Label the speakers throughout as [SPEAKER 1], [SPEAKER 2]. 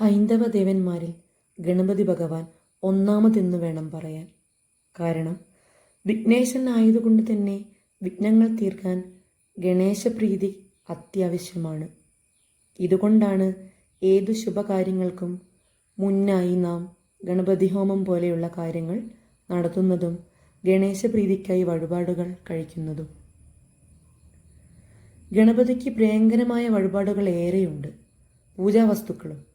[SPEAKER 1] ഹൈന്ദവ ദേവന്മാരിൽ ഗണപതി ഭഗവാൻ ഒന്നാമതെന്ന് വേണം പറയാൻ. കാരണം വിഘ്നേശനായതുകൊണ്ട് തന്നെ വിഘ്നങ്ങൾ തീർക്കാൻ ഗണേശപ്രീതി അത്യാവശ്യമാണ്. ഇതുകൊണ്ടാണ് ഏതു ശുഭകാര്യങ്ങൾക്കും മുന്നായി നാം ഗണപതി ഹോമം പോലെയുള്ള കാര്യങ്ങൾ നടത്തുന്നതും ഗണേശപ്രീതിക്കായി വഴിപാടുകൾ കഴിക്കുന്നതും. ഗണപതിക്ക് പ്രിയങ്കരമായ വഴിപാടുകൾ ഏറെയുണ്ട്. പൂജാവസ്തുക്കളും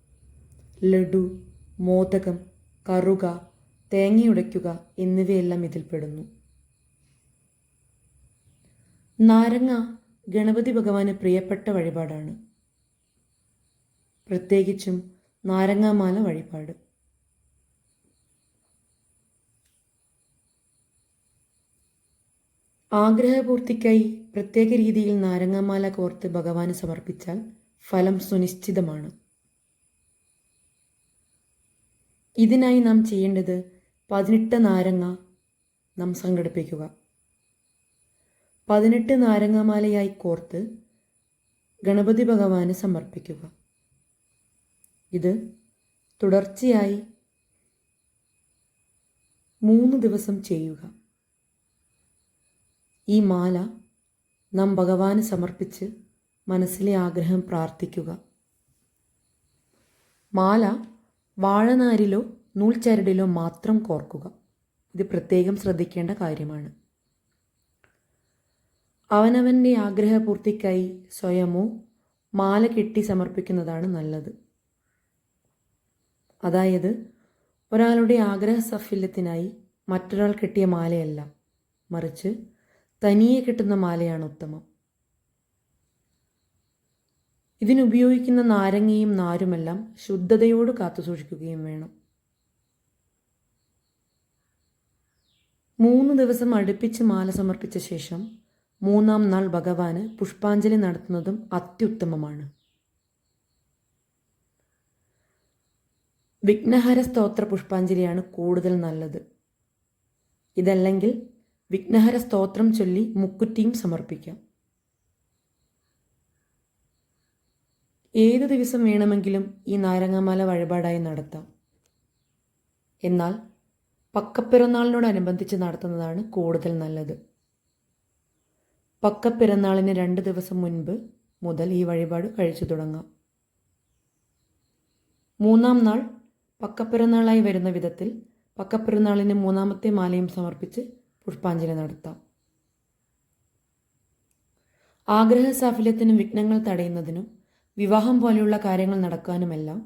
[SPEAKER 1] ലഡു മോദകം കറുക തേങ്ങയുടയ്ക്കുക എന്നിവയെല്ലാം ഇതിൽപ്പെടുന്നു നാരങ്ങ ഗണപതി ഭഗവാന് പ്രിയപ്പെട്ട വഴിപാടാണ്. പ്രത്യേകിച്ചും നാരങ്ങാമാല വഴിപാട്. ആഗ്രഹപൂർത്തിക്കായി പ്രത്യേക രീതിയിൽ നാരങ്ങാമാല കോർത്ത് ഭഗവാന് സമർപ്പിച്ചാൽ ഫലം സുനിശ്ചിതമാണ്. ഇതിനായി നാം ചെയ്യേണ്ടത് പതിനെട്ട് നാരങ്ങ നാം സംഘടിപ്പിക്കുക. പതിനെട്ട് നാരങ്ങാമാലയായി കോർത്ത് ഗണപതി ഭഗവാന് സമർപ്പിക്കുക. ഇത് തുടർച്ചയായി മൂന്ന് ദിവസം ചെയ്യുക. ഈ മാല നാം ഭഗവാന് സമർപ്പിച്ച് മനസ്സിലെ ആഗ്രഹം പ്രാർത്ഥിക്കുക. മാല വാഴനാരിലോ നൂൽച്ചരടിലോ മാത്രം കോർക്കുക. ഇത് പ്രത്യേകം ശ്രദ്ധിക്കേണ്ട കാര്യമാണ്. അവനവന്റെ ആഗ്രഹപൂർത്തിക്കായി സ്വയമോ മാല കെട്ടി സമർപ്പിക്കുന്നതാണ് നല്ലത്. അതായത് ഒരാളുടെ ആഗ്രഹ സഫല്യത്തിനായി മറ്റൊരാൾ കെട്ടിയ മാലയല്ല മറിച്ച് തനിയെ കിട്ടുന്ന മാലയാണ് ഉത്തമം. ഇതിനുപയോഗിക്കുന്ന നാരങ്ങയും നാരുമെല്ലാം ശുദ്ധതയോട് കാത്തുസൂക്ഷിക്കുകയും വേണം. മൂന്ന് ദിവസം അടുപ്പിച്ച് മാല സമർപ്പിച്ച ശേഷം മൂന്നാം നാൾ ഭഗവാന് പുഷ്പാഞ്ജലി നടത്തുന്നതും അത്യുത്തമമാണ്. വിഘ്നഹര സ്തോത്ര പുഷ്പാഞ്ജലിയാണ് കൂടുതൽ നല്ലത്. ഇതല്ലെങ്കിൽ വിഘ്നഹര സ്തോത്രം ചൊല്ലി മുക്കുറ്റിയും സമർപ്പിക്കാം. ഏതു ദിവസം വേണമെങ്കിലും ഈ നാരങ്ങാമാല വഴിപാടായി നടത്താം. എന്നാൽ പക്കപ്പിറന്നാളിനോടനുബന്ധിച്ച് നടത്തുന്നതാണ് കൂടുതൽ നല്ലത്. പക്കപ്പിറന്നാളിന് രണ്ട് ദിവസം മുൻപ് മുതൽ ഈ വഴിപാട് കഴിച്ചു തുടങ്ങാം. മൂന്നാം നാൾ പക്കപ്പിറന്നാളായി വരുന്ന വിധത്തിൽ പക്കപ്പിറന്നാളിന് മൂന്നാമത്തെ മാലയും സമർപ്പിച്ച് പുഷ്പാഞ്ജലി നടത്താം. ആഗ്രഹ സാഫല്യത്തിനും വിഘ്നങ്ങൾ തടയുന്നതിനും വിവാഹം പോലെയുള്ള കാര്യങ്ങൾ നടക്കാനുമെല്ലാം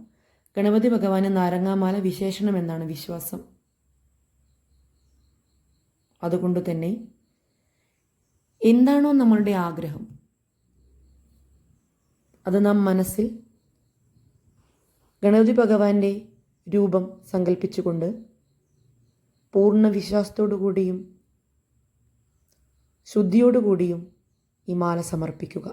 [SPEAKER 1] ഗണപതി ഭഗവാന് നാരങ്ങാമാല വിശേഷണമെന്നാണ് വിശ്വാസം. അതുകൊണ്ട് തന്നെ എന്താണോ നമ്മളുടെ ആഗ്രഹം അത് നാം മനസ്സിൽ ഗണപതി ഭഗവാന്റെ രൂപം സങ്കല്പിച്ചുകൊണ്ട് പൂർണ വിശ്വാസത്തോടു കൂടിയും ശുദ്ധിയോടുകൂടിയും ഈ മാല സമർപ്പിക്കുക.